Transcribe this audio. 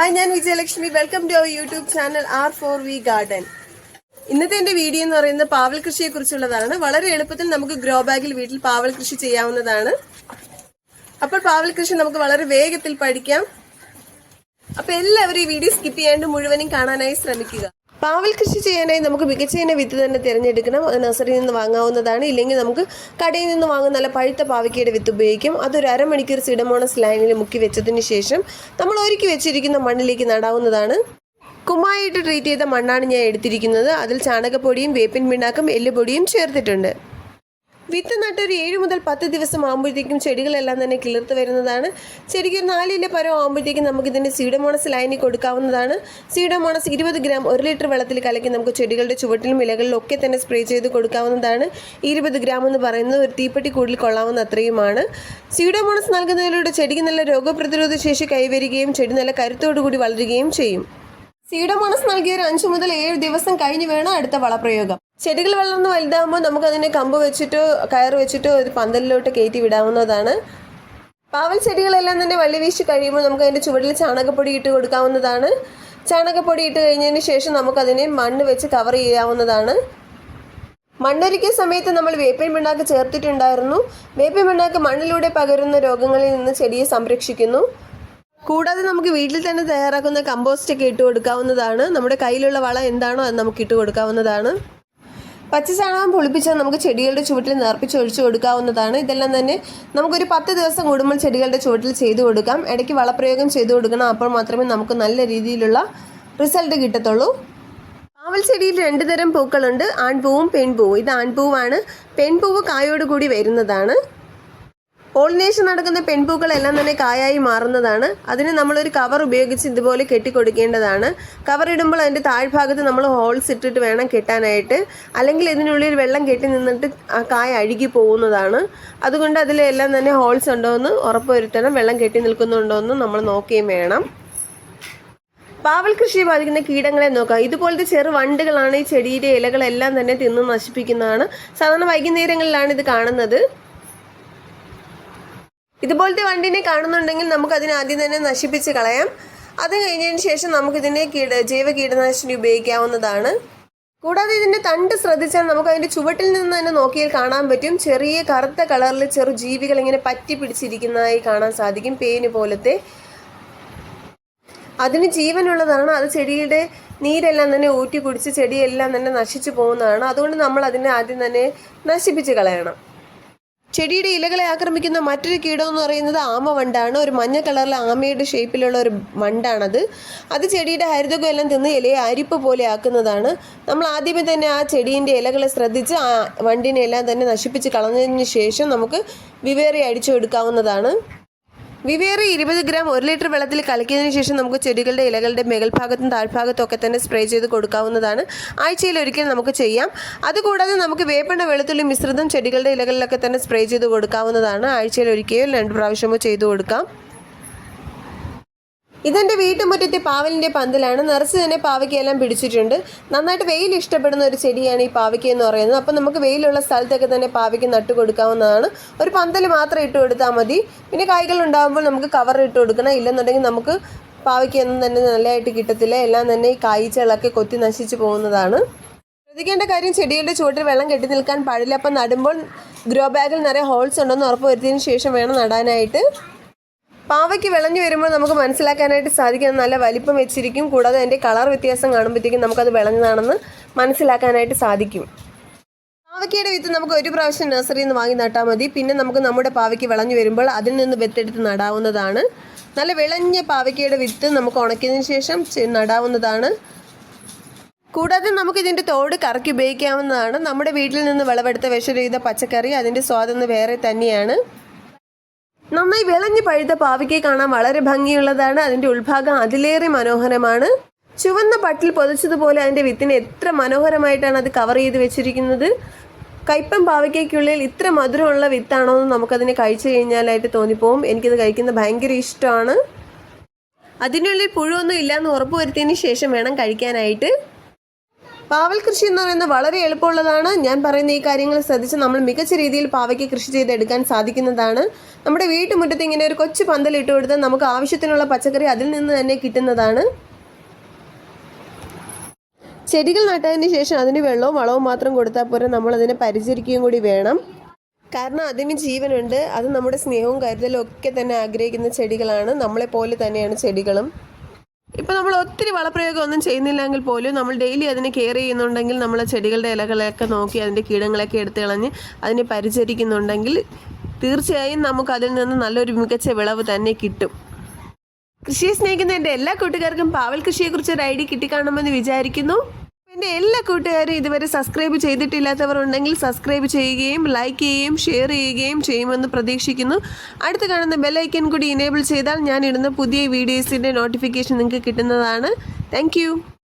Hi ഞാൻ Vijayalakshmi. Welcome to our YouTube channel R for V garden ഇന്നത്തെ എന്റെ video എന്ന് പറയുന്നത് പാവൽ കൃഷിയെ കുറിച്ചുള്ളതാണ് വളരെ എളുപ്പത്തിൽ നമുക്ക് ഗ്രോ ബാഗിൽ വീട്ടിൽ പാവൽ കൃഷി ചെയ്യാവുന്നതാണ്. അപ്പോൾ പാവൽ കൃഷി നമുക്ക് വളരെ വേഗത്തിൽ പഠിക്കാം. അപ്പൊ എല്ലാവരും ഈ വീഡിയോ സ്കിപ്പ് ചെയ്യാണ്ട് മുഴുവനും കാണാനായി ശ്രമിക്കുക. പാവൽ കൃഷി ചെയ്യാനായി നമുക്ക് മികച്ച ഇന വിത്ത് തന്നെ തിരഞ്ഞെടുക്കണം. നഴ്സറിയിൽ നിന്ന് വാങ്ങാവുന്നതാണ്. ഇല്ലെങ്കിൽ നമുക്ക് കടയിൽ നിന്ന് വാങ്ങുന്ന നല്ല പഴുത്ത പാവയ്ക്കയുടെ വിത്ത് ഉപയോഗിക്കും. അതൊരു അരമണിക്കൂർ സിഡമോണസ് ലൈനിൽ മുക്കി വെച്ചതിന് ശേഷം നമ്മൾ ഒരുക്കി വെച്ചിരിക്കുന്ന മണ്ണിലേക്ക് നടാവുന്നതാണ്. കുമ്മായിട്ട് ട്രീറ്റ് ചെയ്ത മണ്ണാണ് ഞാൻ എടുത്തിരിക്കുന്നത്. അതിൽ ചാണകപ്പൊടിയും വേപ്പിൻ പിണ്ണാക്കും എല്ലുപൊടിയും ചേർത്തിട്ടുണ്ട്. വിത്ത് നട്ട് ഒരു ഏഴ് മുതൽ പത്ത് ദിവസം ആകുമ്പോഴത്തേക്കും ചെടികളെല്ലാം തന്നെ കിളിർത്ത് വരുന്നതാണ്. ചെടിക്ക് ഒരു നാലിന്റെ പരം ആകുമ്പോഴത്തേക്കും നമുക്ക് ഇതിന്റെ സീഡമോണസ് ലൈനിൽ കൊടുക്കാവുന്നതാണ്. സീഡമോണസ് ഇരുപത് ഗ്രാം ഒരു ലിറ്റർ വെള്ളത്തിൽ കലക്കി നമുക്ക് ചെടികളുടെ ചുവട്ടിലും ഇലകളിലും ഒക്കെ തന്നെ സ്പ്രേ ചെയ്ത് കൊടുക്കാവുന്നതാണ്. ഇരുപത് ഗ്രാം എന്ന് പറയുന്നത് ഒരു തീപ്പെട്ടി കൂടുതൽ കൊള്ളാവുന്ന അത്രയുമാണ്. സീഡമോണസ് നൽകുന്നതിലൂടെ ചെടിക്ക് നല്ല രോഗപ്രതിരോധ ശേഷി കൈവരികയും ചെടി നല്ല കരുത്തോടുകൂടി വളരുകയും ചെയ്യും. സീഡോമോണസ് നൽകിയ ഒരു അഞ്ചു മുതൽ ഏഴ് ദിവസം കഴിഞ്ഞ് വേണം അടുത്ത വളപ്രയോഗം. ചെടികൾ വളർന്ന് വലുതാകുമ്പോൾ നമുക്ക് അതിനെ കമ്പ് വെച്ചിട്ടോ കയർ വെച്ചിട്ടോ ഒരു പന്തലിലോട്ട് കയറ്റി വിടാവുന്നതാണ്. പാവൽ ചെടികളെല്ലാം തന്നെ വള്ളി വീശി കഴിയുമ്പോൾ നമുക്ക് അതിന്റെ ചുവടിൽ ചാണകപ്പൊടി ഇട്ട് കൊടുക്കാവുന്നതാണ്. ചാണകപ്പൊടി ഇട്ട് കഴിഞ്ഞതിന് ശേഷം നമുക്കതിനെ മണ്ണ് വെച്ച് കവർ ചെയ്യാവുന്നതാണ്. മണ്ണൊരുക്കിയ സമയത്ത് നമ്മൾ വേപ്പിൻ പിണ്ണാക്ക് ചേർത്തിട്ടുണ്ടായിരുന്നു. വേപ്പിൻ പിണ്ണാക്ക് മണ്ണിലൂടെ പകരുന്ന രോഗങ്ങളിൽ നിന്ന് ചെടിയെ സംരക്ഷിക്കുന്നു. കൂടാതെ നമുക്ക് വീട്ടിൽ തന്നെ തയ്യാറാക്കുന്ന കമ്പോസ്റ്റ് ഒക്കെ ഇട്ട് കൊടുക്കാവുന്നതാണ്. നമ്മുടെ കയ്യിലുള്ള വളം എന്താണോ അത് നമുക്ക് ഇട്ട് കൊടുക്കാവുന്നതാണ്. പച്ചച്ചാണകം പൊളിപ്പിച്ചാൽ നമുക്ക് ചെടികളുടെ ചുവട്ടിൽ നേർപ്പിച്ച് ഒഴിച്ചു കൊടുക്കാവുന്നതാണ്. ഇതെല്ലാം തന്നെ നമുക്കൊരു പത്ത് ദിവസം കൂടുമ്പോൾ ചെടികളുടെ ചുവട്ടിൽ ചെയ്തു കൊടുക്കാം. ഇടയ്ക്ക് വളപ്രയോഗം ചെയ്തു കൊടുക്കണം. അപ്പോൾ മാത്രമേ നമുക്ക് നല്ല രീതിയിലുള്ള റിസൾട്ട് കിട്ടത്തുള്ളൂ. പാവൽ ചെടിയിൽ രണ്ട് തരം പൂക്കളുണ്ട്. ആൺപൂവും പെൺപൂവും. ഇത് ആൺപൂവാണ്. പെൺപൂവ് കായോട് കൂടി വരുന്നതാണ്. പോളിനേഷൻ നടക്കുന്ന പെൺപൂക്കളെല്ലാം തന്നെ കായായി മാറുന്നതാണ്. അതിന് നമ്മളൊരു കവർ ഉപയോഗിച്ച് ഇതുപോലെ കെട്ടിക്കൊടുക്കേണ്ടതാണ്. കവർ ഇടുമ്പോൾ അതിന്റെ താഴ്ഭാഗത്ത് നമ്മൾ ഹോൾസ് ഇട്ടിട്ട് വേണം കെട്ടാനായിട്ട്. അല്ലെങ്കിൽ ഇതിനുള്ളിൽ വെള്ളം കെട്ടി നിന്നിട്ട് ആ കായ അഴുകി പോകുന്നതാണ്. അതുകൊണ്ട് അതിലെല്ലാം തന്നെ ഹോൾസ് ഉണ്ടോ എന്ന് ഉറപ്പുവരുത്തണം. വെള്ളം കെട്ടി നിൽക്കുന്നുണ്ടോ എന്ന് നമ്മൾ നോക്കുകയും വേണം. പാവൽ കൃഷിയെ ബാധിക്കുന്ന കീടങ്ങളെ നോക്കാം. ഇതുപോലത്തെ ചെറു വണ്ടുകളാണ് ഈ ചെടിയുടെ ഇലകളെല്ലാം തന്നെ തിന്ന് നശിപ്പിക്കുന്നതാണ്. സാധാരണ വൈകുന്നേരങ്ങളിലാണ് ഇത് കാണുന്നത്. ഇതുപോലത്തെ വണ്ടിനെ കാണുന്നുണ്ടെങ്കിൽ നമുക്ക് അതിനെ ആദ്യം തന്നെ നശിപ്പിച്ച് കളയാം. അത് കഴിഞ്ഞതിന് ശേഷം നമുക്കിതിനെ കീട ജൈവ കീടനാശിനി ഉപയോഗിക്കാവുന്നതാണ്. കൂടാതെ ഇതിന്റെ തണ്ട് ശ്രദ്ധിച്ചാൽ നമുക്ക് അതിന്റെ ചുവട്ടിൽ നിന്ന് തന്നെ നോക്കിയാൽ കാണാൻ പറ്റും. ചെറിയ കറുത്ത കളറിൽ ചെറു ജീവികൾ ഇങ്ങനെ പറ്റി പിടിച്ചിരിക്കുന്നതായി കാണാൻ സാധിക്കും പേന് പോലത്തെ. അതിന് ജീവനുള്ളതാണ്. അത് ചെടിയുടെ നീരെല്ലാം തന്നെ ഊറ്റി കുടിച്ച് ചെടിയെല്ലാം തന്നെ നശിച്ചു പോകുന്നതാണ്. അതുകൊണ്ട് നമ്മൾ അതിനെ ആദ്യം തന്നെ നശിപ്പിച്ച് കളയണം. ചെടിയുടെ ഇലകളെ ആക്രമിക്കുന്ന മറ്റൊരു കീടം എന്ന് പറയുന്നത് ആമ വണ്ടാണ്. ഒരു മഞ്ഞ കളറിലെ ആമയുടെ ഷേപ്പിലുള്ള ഒരു വണ്ടാണത്. അത് ചെടിയുടെ ഹരിതകം എല്ലാം തിന്ന് ഇലയെ അരിപ്പ് പോലെ ആക്കുന്നതാണ്. നമ്മൾ ആദ്യമേ തന്നെ ആ ചെടീന്റെ ഇലകളെ ശ്രദ്ധിച്ച് ആ വണ്ടിനെ എല്ലാം തന്നെ നശിപ്പിച്ച് കളഞ്ഞതിന് ശേഷം നമുക്ക് വിവേറി അടിച്ചു കൊടുക്കാവുന്നതാണ്. വിവേറി ഇരുപത് ഗ്രാം ഒരു ലിറ്റർ വെള്ളത്തിൽ കലക്കിയതിന് ശേഷം നമുക്ക് ചെടികളുടെ ഇലകളുടെ മേൽഭാഗത്തും താഴ്ഭാഗത്തും ഒക്കെ തന്നെ സ്പ്രേ ചെയ്ത് കൊടുക്കാവുന്നതാണ്. ആഴ്ചയിൽ ഒരിക്കൽ നമുക്ക് ചെയ്യാം. അതുകൂടാതെ നമുക്ക് വേപ്പെണ്ണ വെളുത്തുള്ളി മിശ്രിതം ചെടികളുടെ ഇലകളിലൊക്കെ തന്നെ സ്പ്രേ ചെയ്ത് കൊടുക്കാവുന്നതാണ്. ആഴ്ചയിൽ ഒരിക്കലും രണ്ട് പ്രാവശ്യമോ ചെയ്തു കൊടുക്കാം. ഇതെന്റെ വീട്ടുമുറ്റത്തെ പാവലിന്റെ പന്തലാണ്. നിറച്ച് തന്നെ പാവയ്ക്കെല്ലാം പിടിച്ചിട്ടുണ്ട്. നന്നായിട്ട് വെയിൽ ഇഷ്ടപ്പെടുന്ന ഒരു ചെടിയാണ് ഈ പാവയ്ക്ക എന്ന് പറയുന്നത്. അപ്പോൾ നമുക്ക് വെയിലുള്ള സ്ഥലത്തൊക്കെ തന്നെ പാവയ്ക്ക് നട്ടു കൊടുക്കാവുന്നതാണ്. ഒരു പന്തൽ മാത്രം ഇട്ട് കൊടുത്താൽ മതി. പിന്നെ കായ്കൾ ഉണ്ടാകുമ്പോൾ നമുക്ക് കവർ ഇട്ട് കൊടുക്കണം. ഇല്ലെന്നുണ്ടെങ്കിൽ നമുക്ക് പാവയ്ക്കൊന്നും തന്നെ നല്ലതായിട്ട് കിട്ടത്തില്ല. എല്ലാം തന്നെ ഈ കായ്ച്ചകളൊക്കെ കൊത്തി നശിച്ചു പോകുന്നതാണ്. ശ്രദ്ധിക്കേണ്ട കാര്യം ചെടികളുടെ ചുവട്ടിൽ വെള്ളം കെട്ടി നിൽക്കാൻ പാടില്ല. അപ്പം നടുമ്പോൾ ഗ്രോ ബാഗിൽ നിറയെ ഹോൾസ് ഉണ്ടെന്ന് ഉറപ്പ് വരുത്തിയതിന് ശേഷം വേണം നടാനായിട്ട്. പാവയ്ക്ക് വിളഞ്ഞു വരുമ്പോൾ നമുക്ക് മനസ്സിലാക്കാനായിട്ട് സാധിക്കും നല്ല വലിപ്പം വെച്ചിരിക്കും. കൂടാതെ അതിന്റെ കളർ വ്യത്യാസം കാണുമ്പോഴത്തേക്കും നമുക്കത് വിളഞ്ഞതാണെന്ന് മനസ്സിലാക്കാനായിട്ട് സാധിക്കും. പാവയ്ക്കയുടെ വിത്ത് നമുക്ക് ഒരു പ്രാവശ്യം നഴ്സറിയിൽ നിന്ന് വാങ്ങി നട്ടാൽ മതി. പിന്നെ നമുക്ക് നമ്മുടെ പാവയ്ക്ക് വിളഞ്ഞു വരുമ്പോൾ അതിൽ നിന്ന് വിത്തെടുത്ത് നടാവുന്നതാണ്. നല്ല വിളഞ്ഞ പാവയ്ക്കയുടെ വിത്ത് നമുക്ക് ഉണക്കിയതിന് ശേഷം നടാവുന്നതാണ്. കൂടാതെ നമുക്ക് ഇതിന്റെ തോട് കറക്കി ഉപയോഗിക്കാവുന്നതാണ്. നമ്മുടെ വീട്ടിൽ നിന്ന് വിളവെടുത്ത വിഷരഹിത പച്ചക്കറി അതിന്റെ സ്വാദൊന്ന് വേറെ തന്നെയാണ്. നന്നായി വിളഞ്ഞു പഴുത്ത പാവയ്ക്ക് കാണാൻ വളരെ ഭംഗിയുള്ളതാണ്. അതിന്റെ ഉൾഭാഗം അതിലേറെ മനോഹരമാണ്. ചുവന്ന പട്ടിൽ പൊതിച്ചതുപോലെ അതിന്റെ വിത്തിനെ എത്ര മനോഹരമായിട്ടാണ് അത് കവർ ചെയ്ത് വെച്ചിരിക്കുന്നത്. കയ്പം പാവയ്ക്കുള്ളിൽ ഇത്ര മധുരമുള്ള വിത്താണോ എന്ന് നമുക്കതിനെ കഴിച്ചു കഴിഞ്ഞാലായിട്ട് തോന്നിപ്പോവും. എനിക്കത് കഴിക്കുന്നത് ഭയങ്കര ഇഷ്ടമാണ്. അതിനുള്ളിൽ പുഴുവൊന്നും ഇല്ലയെന്ന് ഉറപ്പ് വരുത്തിയതിന് ശേഷം വേണം കഴിക്കാനായിട്ട്. പാവൽ കൃഷി എന്ന് പറയുന്നത് വളരെ എളുപ്പമുള്ളതാണ്. ഞാൻ പറയുന്ന ഈ കാര്യങ്ങൾ ശ്രദ്ധിച്ച് നമ്മൾ മികച്ച രീതിയിൽ പാവയ്ക്ക് കൃഷി ചെയ്തെടുക്കാൻ സാധിക്കുന്നതാണ്. നമ്മുടെ വീട്ടുമുറ്റത്ത് ഇങ്ങനെ ഒരു കൊച്ചു പന്തൽ ഇട്ട് കൊടുത്ത് നമുക്ക് ആവശ്യത്തിനുള്ള പച്ചക്കറി അതിൽ നിന്ന് തന്നെ കിട്ടുന്നതാണ്. ചെടികൾ നട്ടതിന് ശേഷം അതിന് വെള്ളവും വളവും മാത്രം കൊടുത്താൽ പോരെ നമ്മൾ അതിനെ പരിചരിക്കുകയും കൂടി വേണം. കാരണം അതിന് ജീവനുണ്ട്. അത് നമ്മുടെ സ്നേഹവും കരുതലും ഒക്കെ തന്നെ ആഗ്രഹിക്കുന്ന ചെടികളാണ്. നമ്മളെ പോലെ തന്നെയാണ് ചെടികളും. ഇപ്പം നമ്മൾ ഒത്തിരി വളപ്രയോഗം ഒന്നും ചെയ്യുന്നില്ലെങ്കിൽ പോലും നമ്മൾ ഡെയിലി അതിനെ കെയർ ചെയ്യുന്നുണ്ടെങ്കിൽ നമ്മൾ ചെടികളുടെ ഇലകളെയൊക്കെ നോക്കി അതിന്റെ കീടങ്ങളൊക്കെ എടുത്ത് കളഞ്ഞ് അതിനെ പരിചരിക്കുന്നുണ്ടെങ്കിൽ തീർച്ചയായും നമുക്ക് അതിൽ നിന്ന് നല്ലൊരു മികച്ച വിളവ് തന്നെ കിട്ടും. കൃഷിയെ സ്നേഹിക്കുന്ന എന്റെ എല്ലാ കൂട്ടുകാർക്കും പാവൽ കൃഷിയെക്കുറിച്ച് ഒരു ഐഡിയ കിട്ടിക്കാണുമെന്ന് വിചാരിക്കുന്നു. എന്റെ എല്ലാ കൂട്ടുകാരും ഇതുവരെ സബ്സ്ക്രൈബ് ചെയ്തിട്ടില്ലാത്തവർ ഉണ്ടെങ്കിൽ സബ്സ്ക്രൈബ് ചെയ്യുകയും ലൈക്ക് ചെയ്യുകയും ഷെയർ ചെയ്യുകയും ചെയ്യുമെന്ന് പ്രതീക്ഷിക്കുന്നു. അടുത്ത് കാണുന്ന ബെല്ലൈക്കൻ കൂടി ഇനേബിൾ ചെയ്താൽ ഞാൻ ഇടുന്ന പുതിയ വീഡിയോസിന്റെ നോട്ടിഫിക്കേഷൻ നിങ്ങൾക്ക് കിട്ടുന്നതാണ്. താങ്ക്